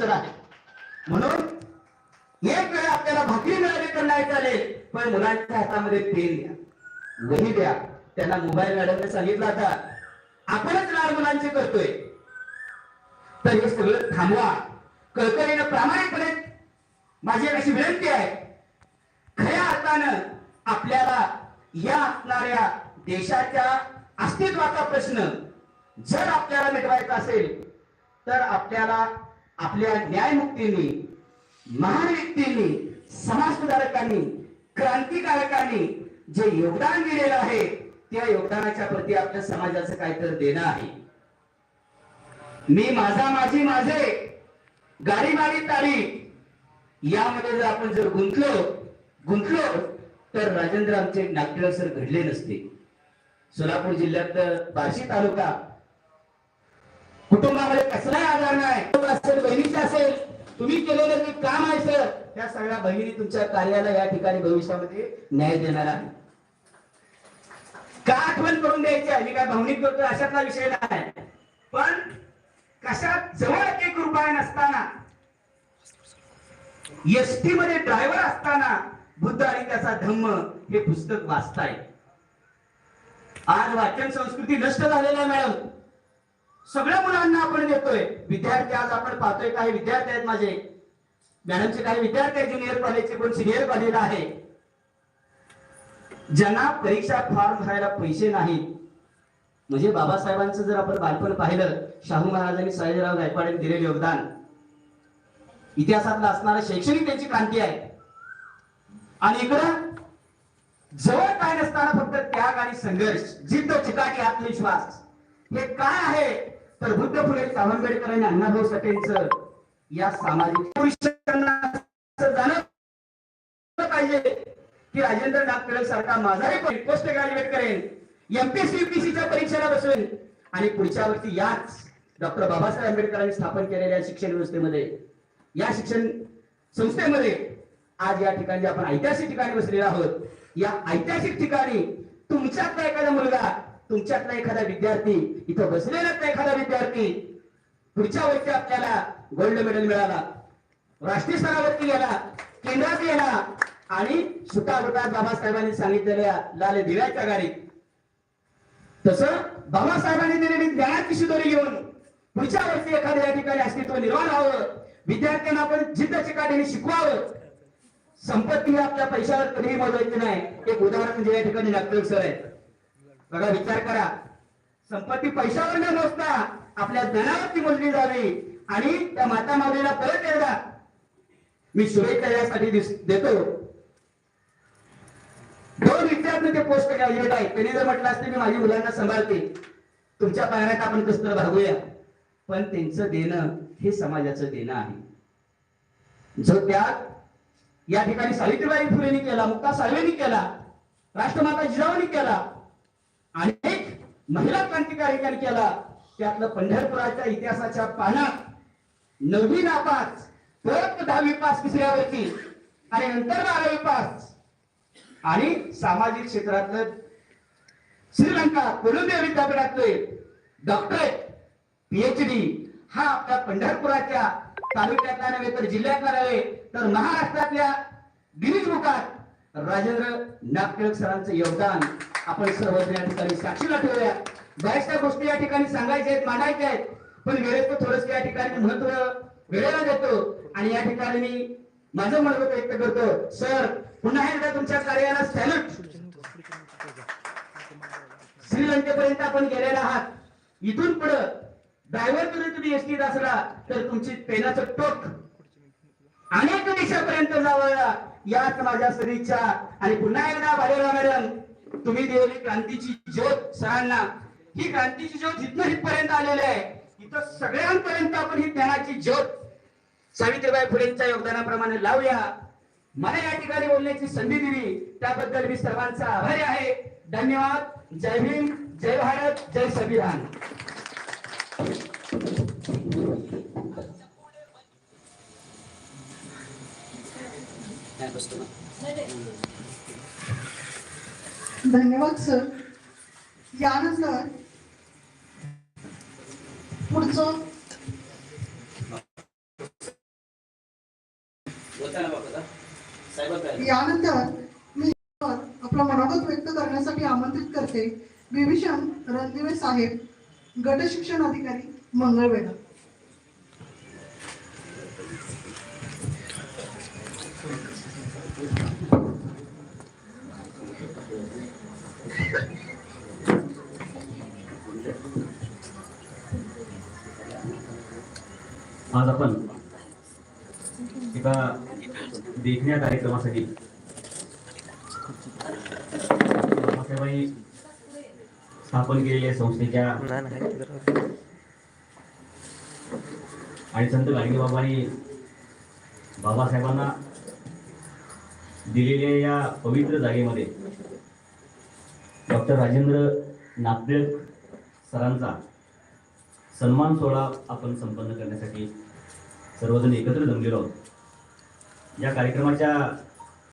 Sir आहे. म्हणून एक वेळा आपल्याला भाकरी मिळाली तर नाही चालेल पण मुलांच्या हातामध्ये पेन द्या. वही द्या. त्यांना मोबाईल मॅडमने सांगितलं आता. आपणच लहान मुलांचे करतोय. तर हे सगळं थांबवा. कळकळीनं प्रामाणिकपणे माझी एक अशी विनंती आहे. खऱ्या अर्थानं आपल्याला या असणाऱ्या देशाच्या अस्तित्वाचा प्रश्न जर आपल्याला मिटवायचा असेल तर आपल्याला आपल्या न्यायमुक्तींनी महान व्यक्तींनी समाजसुधारकांनी क्रांतिकारकांनी जे योगदान दिलेलं आहे त्या योगदानाच्या प्रती आपल्या समाजाचं काहीतरी देणं आहे. मी माझा माझी माझे गाडी मारी तारी यामध्ये जर आपण जर गुंतलो गुंतलो तर राजेंद्र आमचे नागटिळक सर घडले नसते. सोलापूर जिल्ह्यात बार्शी तालुका कुटुंबामध्ये कसलाही आधार नाही. असेल बहिणीचा असेल तुम्ही केलेलं जे काम आहे सर त्या सगळ्या बहिणी तुमच्या कार्याला या ठिकाणी भविष्यामध्ये न्याय देणार आहे का आठवण करून द्यायची आहे? मी काय भावनिक करतो अशातला विषय नाही. पण कशात जवळ एक रुपया नसताना एसटी मध्ये ड्रायव्हर असताना बुद्ध आणि त्याचा धम्म हे पुस्तक वाचताय. आज वाचन संस्कृती नष्ट झालेला आहे मॅडम. सगळ्या मुलांना आपण देतोय. विद्यार्थी आज आपण पाहतोय काही विद्यार्थी आहेत माझे. मॅडमचे काही विद्यार्थी आहेत ज्युनियर कॉलेजचे कोण सिनियर कॉलेज आहे. ज्यांना परीक्षा फॉर्म भरायला पैसे नाहीत. म्हणजे बाबासाहेबांचं जर आपण बालपण पाहिलं शाहू महाराजांनी सयाजीराव गायकवाड यांनी दिलेले योगदान. इतिहासातलं असणारं शैक्षणिक त्यांची क्रांती आहे. आणि इकडं जवळ काय नसताना फक्त त्याग आणि संघर्ष जिद्द चिकाटी आत्मविश्वास. हे काय आहे? तर बुद्ध फुले आंबेडकर आणि अण्णाभाऊ साठेंचं या सामाजिक पाहिजे की राजेंद्र नागटिळक सारखा माझाही पोस्ट ग्रॅज्युएट करेन एमपीएससी परीक्षेला बसवेल आणि पुढच्या वर्षी याच डॉक्टर बाबासाहेब आंबेडकरांनी स्थापन केलेल्या शिक्षण व्यवस्थेमध्ये या शिक्षण संस्थेमध्ये आज या ठिकाणी आपण ऐतिहासिक ठिकाणी बसलेलो आहोत. या ऐतिहासिक ठिकाणी तुमच्यातला एखादा मुलगा तुमच्यातला एखादा विद्यार्थी इथं बसलेलाच एखादा विद्यार्थी पुढच्या वर्षी आपल्याला गोल्ड मेडल मिळाला. राष्ट्रीय स्तरावरती गेला केंद्रात गेला आणि सुटाबुटात बाबासाहेबांनी सांगितलेल्या लाल दिव्याच्या गाडीत तस बाबासाहेबांनी दिलेली ज्ञानाची शिदोरी घेऊन पुढच्या वर्षी एखाद्या या ठिकाणी अस्तित्व निर्माण व्हावं विद्यार्थ्यांना आपण जिद्द चिकाटीने शिकवावं. संपत्ती आपल्या पैशावर कधीही मोजायची नाही. एक उदाहरण म्हणजे या ठिकाणी नागपूर सर आहे बघा विचार करा. संपत्ती पैशावर न मोजता आपल्या धनावरती मोजली जावी. आणि त्या माता माऊलीला परत एकदा मी शुभेच्छा यासाठी देतो. दोन विद्यार्थी ते पोस्ट येत आहे. त्यांनी जर म्हटलं असतं मी माझी मुलांना सांभाळते. तुमच्या पायात आपण कसं तर भागूया. पण त्यांचं देणं हे समाजाचं देणं आहे. जो त्याग या ठिकाणी सावित्रीबाई फुलेनी केला मुक्ता साळवेंनी केला राष्ट्रमाता जिजाऊनी केला अनेक महिला क्रांतिकारिकांनी केला. त्यातलं पंढरपुराच्या इतिहासाच्या पानात नववी नापास परत दहावी पास तिसऱ्या वर्षी आणि नंतर बारावी पास. आणि सामाजिक क्षेत्रातलं श्रीलंका कोलंबिया विद्यापीठातले डॉक्टरेट पीएचडी हा आपल्या पंढरपुराच्या तालुक्यातला नव्हे तर जिल्ह्यातला नव्हे तर महाराष्ट्रातल्या गिरीज बुकात राजेंद्र नागटिळक सरांचं योगदान आपण सर्वजण या ठिकाणी साक्षीला ठेवूया. बऱ्याचशा गोष्टी या ठिकाणी सांगायच्या आहेत मांडायच्या आहेत पण वेळेत थोडस या ठिकाणी महत्त्व वेळेला देतो. आणि या ठिकाणी मी माझं मत व्यक्त करतो. सर पुन्हा एकदा तुमच्या कार्याला सॅल्यूट श्रीलंकेपर्यंत आपण गेलेला आहात. इथून पुढे ड्रायव्हर जरी तुम्ही एसटीत असला तर तुमची पेनाचं टोक अनेक देशापर्यंत जावं याच माझ्या सदिच्छा. आणि पुन्हा एकदा भालेराव मॅडम तुम्ही दिलेली क्रांतीची ज्योत सरांना. ही क्रांतीची ज्योत इथनं इथपर्यंत आलेली आहे. इथं सगळ्यांपर्यंत आपण ही ज्ञानाची ज्योत सावित्रीबाई फुलेंच्या योगदानाप्रमाणे लावूया. मला या ठिकाणी बोलण्याची संधी दिली. त्याबद्दल मी सर्वांचा आभारी आहे. धन्यवाद. जय हिंद. जय भारत. जय संविधान. धन्यवाद सर. यानंतर पुढचं यानंतर मी आपला मनोगत व्यक्त करण्यासाठी आमंत्रित करते. विभीषण रणदिवे साहेब गट शिक्षण अधिकारी मंगळवेढा. आज आपण एका देखण्या कार्यक्रमासाठी बाबासाहेबांनी स्थापन केलेल्या संस्थेच्या आणि संत गाडगेबाबांनी बाबासाहेबांना दिलेल्या या पवित्र जागेमध्ये डॉक्टर राजेंद्र नागदेव सरांचा सन्मान सोहळा आपण संपन्न करण्यासाठी सर्वजण एकत्र जमलेलो आहोत. या कार्यक्रमाच्या